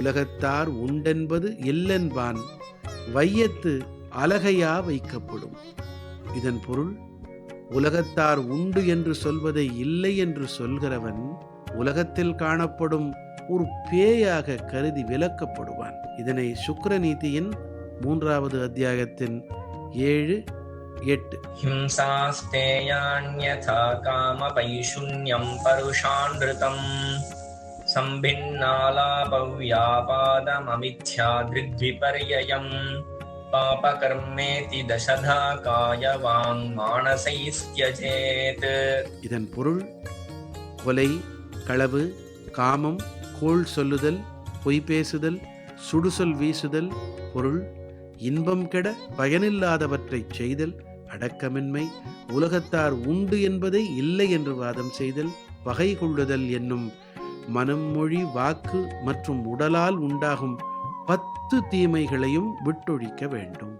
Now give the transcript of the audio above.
உலகத்தார் உண்டென்பது இல்லென்பான் வையத்து அலகையா வைக்கப்படும். இதன் பொருள் உலகத்தார் உண்டு என்று சொல்வதை இல்லை என்று சொல்கிறவன் உலகத்தில் காணப்படும் ஒரு பேயாக கருதி விலக்கப்படுவான் இதனை சுக்கர நீதியின் மூன்றாவது அத்தியாயத்தின் ஏழு எட்டு. ஹிம்சாஸ்தேயான்யதா காம பைஷுன்யம் பருஷான் सम्भिन्नालापव्यापादममिथ्यादृग्विपर्ययम् पापकर्मेति दशधा कायवाङ्मानसैस्त्यजेत् இதன் பொருள் கொலை களவு காமம் கோள் சொல்லுதல் பொய் பேசுதல் சுடுசொல் வீசுதல் பொருள் இன்பம் கெட பயனில்லாதவற்றைச் செய்தல் அடக்கமின்மை உலகத்தார் உண்டு என்பதை இல்லை என்று வாதம் செய்தல் பகை கொள்ளுதல் என்னும் மனம் மொழி வாக்கு மற்றும் உடலால் உண்டாகும் பத்து தீமைகளையும் விட்டொழிக்க வேண்டும்.